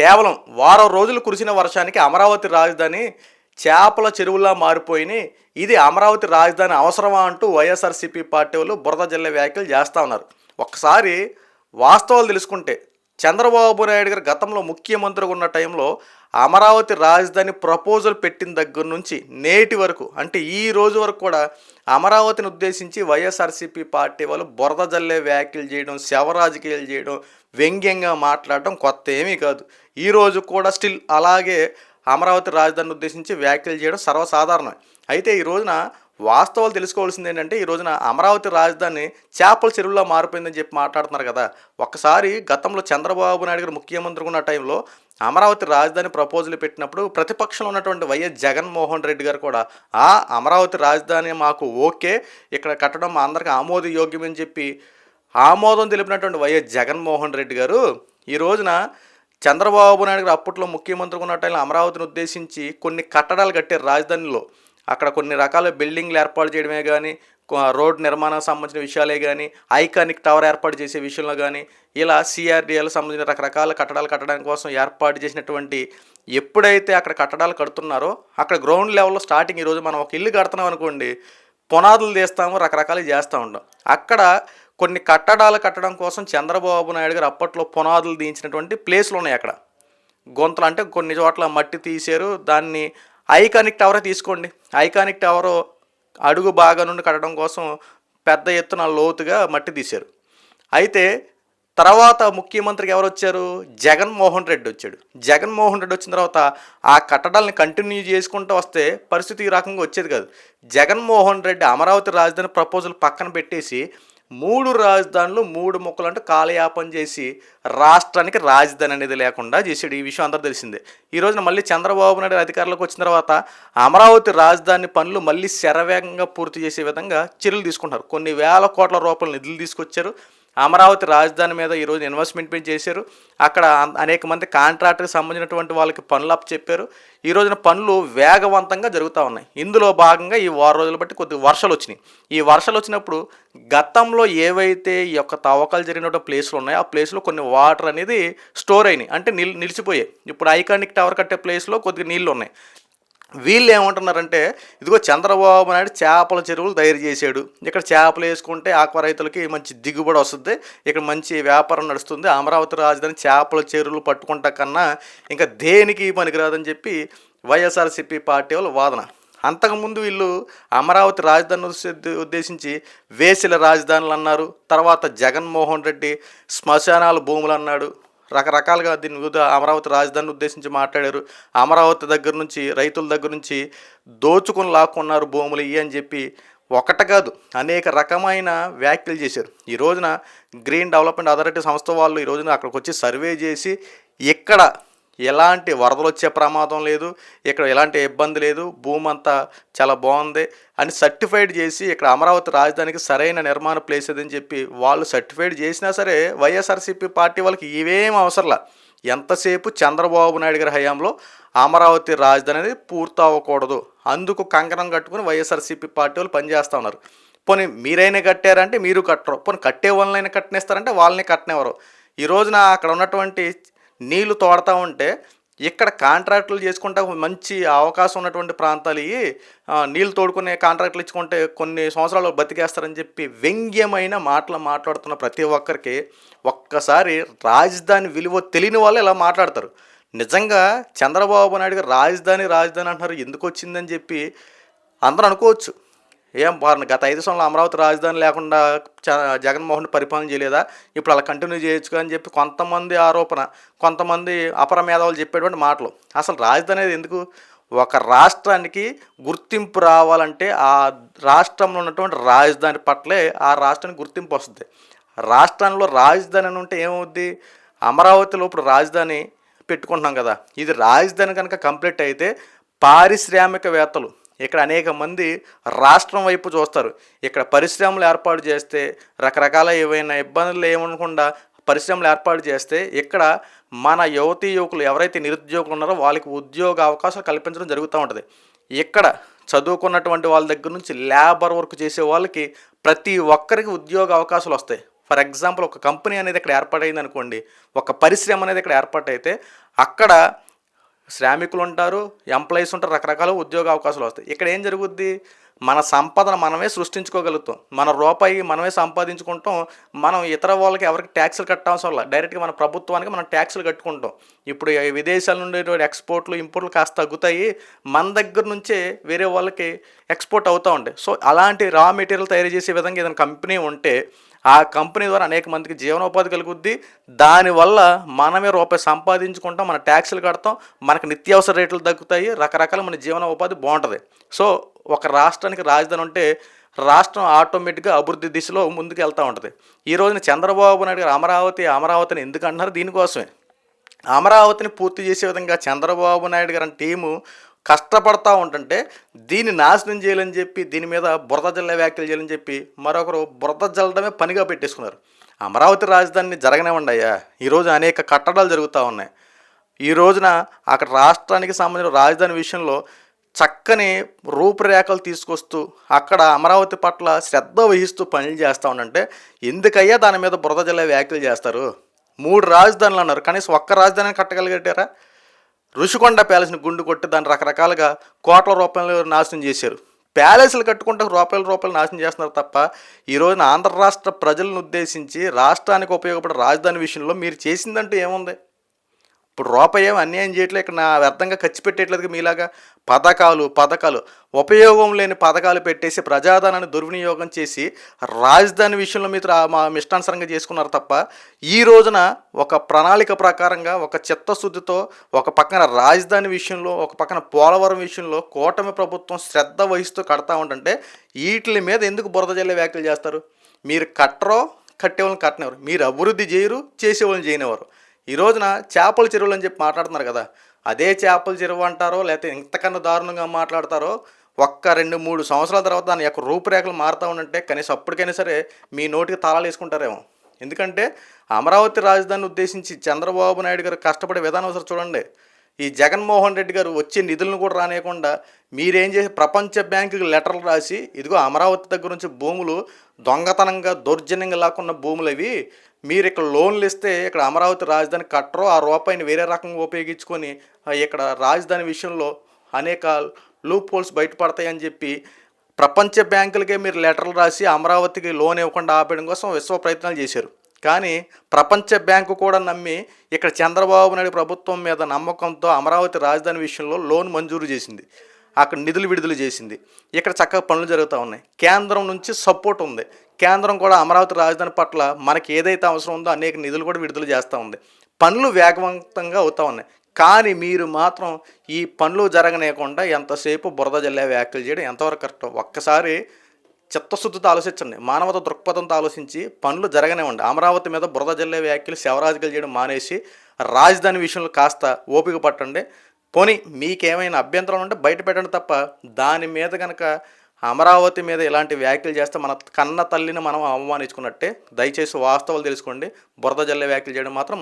కేవలం వారం రోజులు కురిసిన వర్షానికి అమరావతి రాజధాని చేపల చెరువులా మారిపోయినాయి ఇది అమరావతి రాజధాని అవసరమా అంటూ వైఎస్ఆర్సీపీ పార్టీ వాళ్ళు బురద జల్లే వ్యాఖ్యలు చేస్తూ ఉన్నారు. ఒక్కసారి వాస్తవాలు తెలుసుకుంటే చంద్రబాబు నాయుడు గారు గతంలో ముఖ్యమంత్రిగా ఉన్న టైంలో అమరావతి రాజధాని ప్రపోజల్ పెట్టిన దగ్గర నుంచి నేటి వరకు అంటే ఈ రోజు వరకు కూడా అమరావతిని ఉద్దేశించి వైఎస్ఆర్సీపీ పార్టీ వాళ్ళు బురద జల్లే వ్యాఖ్యలు చేయడం శవరాజకీయాలు చేయడం వ్యంగ్యంగా మాట్లాడడం కొత్త ఏమీ కాదు. ఈ రోజు కూడా స్టిల్ అలాగే అమరావతి రాజధానిని ఉద్దేశించి వ్యాఖ్యలు చేయడం సర్వసాధారణం. అయితే ఈ రోజున వాస్తవాలు తెలుసుకోవాల్సింది ఏంటంటే ఈ రోజున అమరావతి రాజధాని చేపల చెరువులో మారిపోయిందని చెప్పి మాట్లాడుతున్నారు కదా. ఒక్కసారి గతంలో చంద్రబాబు నాయుడు గారు ముఖ్యమంత్రి ఉన్న టైంలో అమరావతి రాజధాని ప్రపోజల్ పెట్టినప్పుడు ప్రతిపక్షంలో ఉన్నటువంటి వైఎస్ జగన్మోహన్ రెడ్డి గారు కూడా ఆ అమరావతి రాజధాని మాకు ఓకే ఇక్కడ కట్టడం మా అందరికీ ఆమోదయోగ్యమని చెప్పి ఆమోదం తెలిపినటువంటి వైఎస్ జగన్మోహన్ రెడ్డి గారు ఈ రోజున చంద్రబాబు నాయుడు గారు అప్పట్లో ముఖ్యమంత్రిగా ఉన్న టైంలో అమరావతిని ఉద్దేశించి కొన్ని కట్టడాలు కట్టారు రాజధానిలో. అక్కడ కొన్ని రకాల బిల్డింగ్లు ఏర్పాటు చేయడమే కానీ రోడ్ నిర్మాణం సంబంధించిన విషయాలే కానీ ఐకానిక్ టవర్ ఏర్పాటు చేసే విషయంలో కానీ ఇలా సిఆర్డిఎల్ సంబంధించిన రకరకాల కట్టడాలు కట్టడం కోసం ఏర్పాటు చేసినటువంటి ఎప్పుడైతే అక్కడ కట్టడాలు కడుతున్నారో అక్కడ గ్రౌండ్ లెవెల్లో స్టార్టింగ్ ఈరోజు మనం ఒక ఇల్లు కడుతున్నాం అనుకోండి పునాదులు తీస్తాము రకరకాలు చేస్తూ ఉంటాం అక్కడ కొన్ని కట్టడాలు కట్టడం కోసం చంద్రబాబు నాయుడు గారు అప్పట్లో పునాదులు దించినటువంటి ప్లేస్లు ఉన్నాయి అక్కడ. గొంతులు అంటే కొన్ని చోట్ల మట్టి తీసారు దాన్ని ఐకానిక్ టవర్ తీసుకోండి. ఐకానిక్ టవర్ అడుగు బాగా నుండి కట్టడం కోసం పెద్ద ఎత్తున లోతుగా మట్టి తీశారు. అయితే తర్వాత ముఖ్యమంత్రికి ఎవరు వచ్చారు? జగన్మోహన్ రెడ్డి వచ్చాడు. జగన్మోహన్ రెడ్డి వచ్చిన తర్వాత ఆ కట్టడాలను కంటిన్యూ చేసుకుంటూ వస్తే పరిస్థితి ఈ రకంగా వచ్చేది కాదు. జగన్మోహన్ రెడ్డి అమరావతి రాజధాని ప్రపోజల్ పక్కన పెట్టేసి మూడు రాజధానులు మూడు మొక్కలు అంటే కాలయాపన చేసి రాష్ట్రానికి రాజధాని అనేది లేకుండా చేసాడు. ఈ విషయం అందరూ తెలిసిందే. ఈ రోజున మళ్ళీ చంద్రబాబు నాయుడు అధికారంలోకి వచ్చిన తర్వాత అమరావతి రాజధాని పనులు మళ్ళీ శరవేగంగా పూర్తి చేసే విధంగా చర్యలు తీసుకుంటారు కొన్ని వేల కోట్ల రూపాయల నిధులు తీసుకొచ్చారు. అమరావతి రాజధాని మీద ఈరోజు ఇన్వెస్ట్మెంట్ చేశారు. అక్కడ అనేక మంది కాంట్రాక్టర్కి సంబంధించినటువంటి వాళ్ళకి పనులు అప్ చెప్పారు. ఈ రోజున పనులు వేగవంతంగా జరుగుతూ ఉన్నాయి. ఇందులో భాగంగా ఈ వారం రోజులు బట్టి కొద్దిగా వర్షాలు వచ్చినాయి. ఈ వర్షాలు వచ్చినప్పుడు గతంలో ఏవైతే ఈ యొక్క తవ్వకాలు జరిగినటువంటి ప్లేస్లు ఉన్నాయో ఆ ప్లేస్లో కొన్ని వాటర్ అనేది స్టోర్ అయినాయి. అంటే నిల్ నిలిచిపోయాయి. ఇప్పుడు ఐకానిక్ టవర్ కట్టే ప్లేస్లో కొద్దిగా నీళ్ళు ఉన్నాయి. వీళ్ళు ఏమంటున్నారంటే ఇదిగో చంద్రబాబు నాయుడు చేపల చెరువులు తయారు చేశాడు. ఇక్కడ చేపలు వేసుకుంటే ఆక్వా రైతులకి మంచి దిగుబడి వస్తుంది. ఇక్కడ మంచి వ్యాపారం నడుస్తుంది. అమరావతి రాజధాని చేపల చెరువులు పట్టుకుంటా కన్నా ఇంకా దేనికి పనికిరాదని చెప్పి వైఎస్ఆర్సీపీ పార్టీ వాళ్ళు వాదన. అంతకుముందు వీళ్ళు అమరావతి రాజధాని ఉద్దేశించి వేసిల రాజధానులు అన్నారు. తర్వాత జగన్మోహన్ రెడ్డి శ్మశానాల భూములు అన్నాడు. రకరకాలుగా దీని వివిధ అమరావతి రాజధానిని ఉద్దేశించి మాట్లాడారు. అమరావతి దగ్గర నుంచి రైతుల దగ్గర నుంచి దోచుకుని లాక్కున్నారు భూములు ఇవి అని చెప్పి ఒకట కాదు అనేక రకమైన వ్యాఖ్యలు చేశారు. ఈ రోజున గ్రీన్ డెవలప్మెంట్ అథారిటీ సంస్థ వాళ్ళు ఈ రోజున అక్కడికి వచ్చి సర్వే చేసి ఇక్కడ ఎలాంటి వరదలు వచ్చే ప్రమాదం లేదు ఇక్కడ ఎలాంటి ఇబ్బంది లేదు భూమి అంతా చాలా బాగుంది అని సర్టిఫైడ్ చేసి ఇక్కడ అమరావతి రాజధానికి సరైన నిర్మాణ ప్లేస్ అని చెప్పి వాళ్ళు సర్టిఫైడ్ చేసినా సరే వైఎస్ఆర్సీపీ పార్టీ వాళ్ళకి ఇవేం అవసరంలా. ఎంతసేపు చంద్రబాబు నాయుడు గారి హయాంలో అమరావతి రాజధాని అనేది పూర్తి అవ్వకూడదు అందుకు కంకణం కట్టుకుని వైఎస్ఆర్సీపీ పార్టీ వాళ్ళు పనిచేస్తూ ఉన్నారు. పోనీ మీరైనా కట్టారంటే మీరు కట్టరు. పోనీ కట్టే వాళ్ళనైనా కట్టనిస్తారంటే వాళ్ళని కట్టనివ్వరు. ఈ రోజున అక్కడ ఉన్నటువంటి నీళ్ళు తోడతా ఉంటే ఇక్కడ కాంట్రాక్టులు చేసుకుంటా మంచి అవకాశం ఉన్నటువంటి ప్రాంతాలు ఇవి నీళ్ళు తోడుకునే కాంట్రాక్టులు ఇచ్చుకుంటే కొన్ని సంవత్సరాలు బతికేస్తారని చెప్పి వ్యంగ్యమైన మాటలు మాట్లాడుతున్న ప్రతి ఒక్కరికి ఒక్కసారి రాజధాని విలువ తెలియని వాళ్ళు ఇలా మాట్లాడతారు. నిజంగా చంద్రబాబు నాయుడు గారు రాజధాని రాజధాని అంటున్నారు ఎందుకు వచ్చిందని చెప్పి అందరూ అనుకోవచ్చు. ఏం వారిని గత ఐదు సంవత్సరాలు అమరావతి రాజధాని లేకుండా చ జగన్మోహన్ పరిపాలన చేయలేదా? ఇప్పుడు అలా కంటిన్యూ చేయొచ్చు అని చెప్పి కొంతమంది ఆరోపణ కొంతమంది అపర మేధావులు చెప్పేటువంటి మాటలు. అసలు రాజధాని అనేది ఎందుకు? ఒక రాష్ట్రానికి గుర్తింపు రావాలంటే ఆ రాష్ట్రంలో ఉన్నటువంటి రాజధాని పట్లే ఆ రాష్ట్రానికి గుర్తింపు వస్తుంది. రాష్ట్రంలో రాజధాని అని ఉంటే ఏమవుద్ది? అమరావతిలో ఇప్పుడు రాజధాని పెట్టుకుంటున్నాం కదా. ఇది రాజధాని కనుక కంప్లీట్ అయితే పారిశ్రామికవేత్తలు ఇక్కడ అనేక మంది రాష్ట్రం వైపు చూస్తారు. ఇక్కడ పరిశ్రమలు ఏర్పాటు చేస్తే రకరకాల ఏవైనా ఇబ్బందులు ఏమనకుండా పరిశ్రమలు ఏర్పాటు చేస్తే ఇక్కడ మన యువతీ యువకులు ఎవరైతే నిరుద్యోగులు ఉన్నారో వాళ్ళకి ఉద్యోగ అవకాశాలు కల్పించడం జరుగుతూ ఉంటుంది. ఇక్కడ చదువుకున్నటువంటి వాళ్ళ దగ్గర నుంచి లేబర్ వర్క్ చేసే వాళ్ళకి ప్రతి ఒక్కరికి ఉద్యోగ అవకాశాలు వస్తాయి. ఫర్ ఎగ్జాంపుల్ ఒక కంపెనీ అనేది ఇక్కడ ఏర్పాటైంది అనుకోండి ఒక పరిశ్రమ అనేది ఇక్కడ ఏర్పాటైతే అక్కడ శ్రామికులు ఉంటారు ఎంప్లాయీస్ ఉంటారు రకరకాల ఉద్యోగ అవకాశాలు వస్తాయి. ఇక్కడ ఏం జరుగుద్ది? మన సంపదను మనమే సృష్టించుకోగలుగుతాం. మన రూపాయి మనమే సంపాదించుకుంటాం. మనం ఇతర వాళ్ళకి ఎవరికి ట్యాక్సులు కట్టాల్సిన వల్ల డైరెక్ట్గా మన ప్రభుత్వానికి మనం ట్యాక్సులు కట్టుకుంటాం. ఇప్పుడు విదేశాల నుండి ఎక్స్పోర్ట్లు ఇంపోర్ట్లు కాస్త తగ్గుతాయి. మన దగ్గర నుంచే వేరే వాళ్ళకి ఎక్స్పోర్ట్ అవుతూ ఉంటాయి. సో అలాంటి రా మెటీరియల్ తయారు చేసే విధంగా ఏదైనా కంపెనీ ఉంటే ఆ కంపెనీ ద్వారా అనేక మందికి జీవనోపాధి కలుగుద్ది. దానివల్ల మనమే రూపాయి సంపాదించుకుంటాం మన ట్యాక్సులు కడతాం మనకు నిత్యావసర రేట్లు తగ్గుతాయి రకరకాల మన జీవనోపాధి బాగుంటుంది. సో ఒక రాష్ట్రానికి రాజధాని ఉంటే రాష్ట్రం ఆటోమేటిక్గా అభివృద్ధి దిశలో ముందుకు వెళ్తూ ఉంటుంది. ఈ రోజున చంద్రబాబు నాయుడు గారు అమరావతి అమరావతిని ఎందుకు అంటున్నారు? దీనికోసమే. అమరావతిని పూర్తి చేసే విధంగా చంద్రబాబు నాయుడు గారి టీము కష్టపడతా ఉంటుంటే దీన్ని నాశనం చేయాలని చెప్పి దీని మీద బురద జల్ల వ్యాఖ్యలు చేయాలని చెప్పి మరొకరు బురద జల్లడమే పనిగా పెట్టేసుకున్నారు. అమరావతి రాజధానిని జరగనివ్వండి అయ్యా. ఈరోజు అనేక కట్టడాలు జరుగుతూ ఉన్నాయి. ఈ రోజున అక్కడ రాష్ట్రానికి సంబంధించిన రాజధాని విషయంలో చక్కని రూపురేఖలు తీసుకొస్తూ అక్కడ అమరావతి పట్ల శ్రద్ధ వహిస్తూ పనులు చేస్తూ ఉండంటే ఎందుకయ్యా దాని మీద బురద జల్ల వ్యాఖ్యలు చేస్తారు? మూడు రాజధానులు అన్నారు. కనీసం ఒక్క రాజధానిని కట్టగలిగారా ఋషికొండ ప్యాలెస్ని గుండు కొట్టి దాన్ని రకరకాలుగా కోట్ల రూపాయలు నాశనం చేశారు. ప్యాలెస్లు కట్టుకుంటే రూపాయల రూపాయలు నాశనం చేస్తున్నారు తప్ప ఈ రోజున ఆంధ్ర రాష్ట్ర ప్రజలను ఉద్దేశించి రాష్ట్రానికి ఉపయోగపడే రాజధాని విషయంలో మీరు చేసిందంటూ ఏముంది? ఇప్పుడు రూపాయి అన్యాయం చేయట్లేదు. ఇక్కడ నా వ్యర్థంగా ఖర్చు పెట్టేట్లేదు మీలాగా. పథకాలు పథకాలు. ఉపయోగం లేని పథకాలు పెట్టేసి ప్రజాధనాన్ని దుర్వినియోగం చేసి రాజధాని విషయంలో మీరు మా ఇష్టానుసారంగా చేసుకున్నారు తప్ప ఈ రోజున ఒక ప్రణాళిక ప్రకారంగా ఒక చిత్తశుద్ధితో ఒక పక్కన రాజధాని విషయంలో ఒక పక్కన పోలవరం విషయంలో కూటమి ప్రభుత్వం శ్రద్ధ వహిస్తూ కడతా ఉంటుంటే వీటి మీద ఎందుకు బురద జల్లే వ్యాఖ్యలు చేస్తారు? మీరు కట్టరో కట్టేవాళ్ళని కట్టనేవారు మీరు అభివృద్ధి చేయరు చేసేవాళ్ళని చేయనివారు ఈ రోజున చేపల చెరువులు అని చెప్పి మాట్లాడుతున్నారు కదా అదే చేపల చెరువు అంటారో లేకపోతే ఇంతకన్నా దారుణంగా మాట్లాడతారో ఒక్క రెండు మూడు సంవత్సరాల తర్వాత దాని యొక్క రూపురేఖలు మారుతూ ఉంటే కనీసం అప్పటికైనా సరే మీ నోటికి తాళాలు వేసుకుంటారేమో. ఎందుకంటే అమరావతి రాజధానిని ఉద్దేశించి చంద్రబాబు నాయుడు గారు కష్టపడే విధానం ఒకసారి చూడండి. ఈ జగన్మోహన్ రెడ్డి గారు వచ్చే నిధులను కూడా రానియకుండా మీరేం చేసి ప్రపంచ బ్యాంకుకి లెటర్లు రాసి ఇదిగో అమరావతి దగ్గర నుంచి భూములు దొంగతనంగా దౌర్జన్యంగా లాక్కున్న భూములు అవి మీరు ఇక్కడ లోన్లు ఇస్తే ఇక్కడ అమరావతి రాజధాని కట్టరో ఆ రూపాయిని వేరే రకంగా ఉపయోగించుకొని ఇక్కడ రాజధాని విషయంలో అనేక లూప్ హోల్స్ బయటపడతాయని చెప్పి ప్రపంచ బ్యాంకులకే మీరు లెటర్లు రాసి అమరావతికి లోన్ ఇవ్వకుండా ఆపేయడం కోసం విశ్వ ప్రయత్నాలు చేశారు. కానీ ప్రపంచ బ్యాంకు కూడా నమ్మి ఇక్కడ చంద్రబాబు నాయుడు ప్రభుత్వం మీద నమ్మకంతో అమరావతి రాజధాని విషయంలో లోన్ మంజూరు చేసింది. అక్కడ నిధులు విడుదల చేసింది. ఇక్కడ చక్కగా పనులు జరుగుతూ ఉన్నాయి. కేంద్రం నుంచి సపోర్ట్ ఉంది. కేంద్రం కూడా అమరావతి రాజధాని పట్ల మనకి ఏదైతే అవసరం ఉందో అనేక నిధులు కూడా విడుదల చేస్తూ ఉంది. పనులు వేగవంతంగా అవుతూ ఉన్నాయి. కానీ మీరు మాత్రం ఈ పనులు జరగనేయకుండా ఎంతసేపు బురద జల్లే వ్యాఖ్యలు చేయడం ఎంతవరకు కరెక్ట్ ఒక్కసారి చిత్తశుద్ధితో ఆలోచించండి. మానవత దృక్పథంతో ఆలోచించి పనులు జరగనివ్వండి అమరావతి మీద బురద జల్లే వ్యాఖ్యలు శవరాజకీయాలు చేయడం మానేసి రాజధాని విషయంలో కాస్త ఓపిక పట్టండి. పోనీ మీకేమైనా అభ్యంతరం ఉంటే బయట పెట్టండి తప్ప దాని మీద కనుక అమరావతి మీద ఇలాంటి వ్యాఖ్యలు చేస్తే మన కన్న తల్లిని మనం అవమానించుకున్నట్టే. దయచేసి వాస్తవాలు తెలుసుకోండి. బురద జల్లే వ్యాఖ్యలు చేయడం మాత్రం